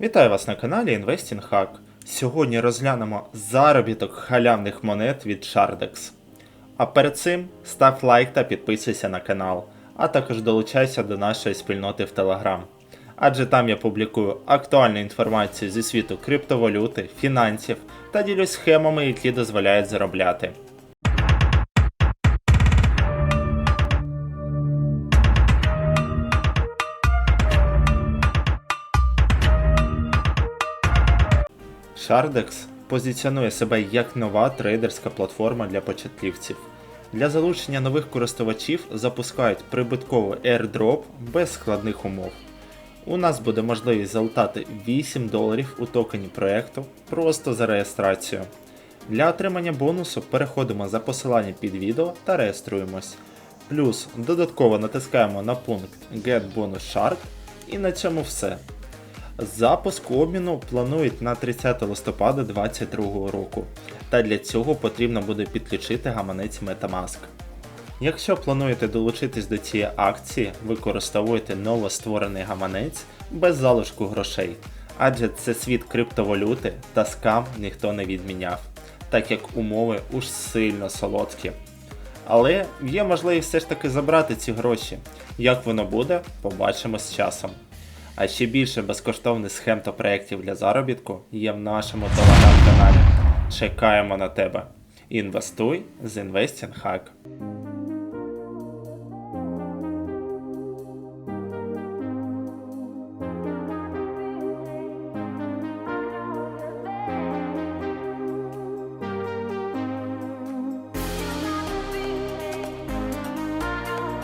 Вітаю вас на каналі Investing Hack. Сьогодні розглянемо заробіток халявних монет від Shardex. А перед цим став лайк та підписуйся на канал, а також долучайся до нашої спільноти в Telegram. Адже там я публікую актуальну інформацію зі світу криптовалюти, фінансів та ділюсь схемами, які дозволяють заробляти. Shardex позиціонує себе як нова трейдерська платформа для початківців. Для залучення нових користувачів запускають прибутковий airdrop без складних умов. У нас буде можливість залутати 8 доларів у токені проекту просто за реєстрацію. Для отримання бонусу переходимо за посиланням під відео та реєструємось. Плюс додатково натискаємо на пункт Get Bonus Shard і на цьому все. Запуск обміну планують на 30 листопада 2022 року, та для цього потрібно буде підключити гаманець Metamask. Якщо плануєте долучитись до цієї акції, використовуйте новостворений гаманець без залишку грошей, адже це світ криптовалюти та скам ніхто не відміняв, так як умови уж сильно солодкі. Але є можливість все ж таки забрати ці гроші. Як воно буде, побачимо з часом. А ще більше безкоштовних схем та проєктів для заробітку є в нашому телеграм-каналі. Чекаємо на тебе. Інвестуй з Investing Hack.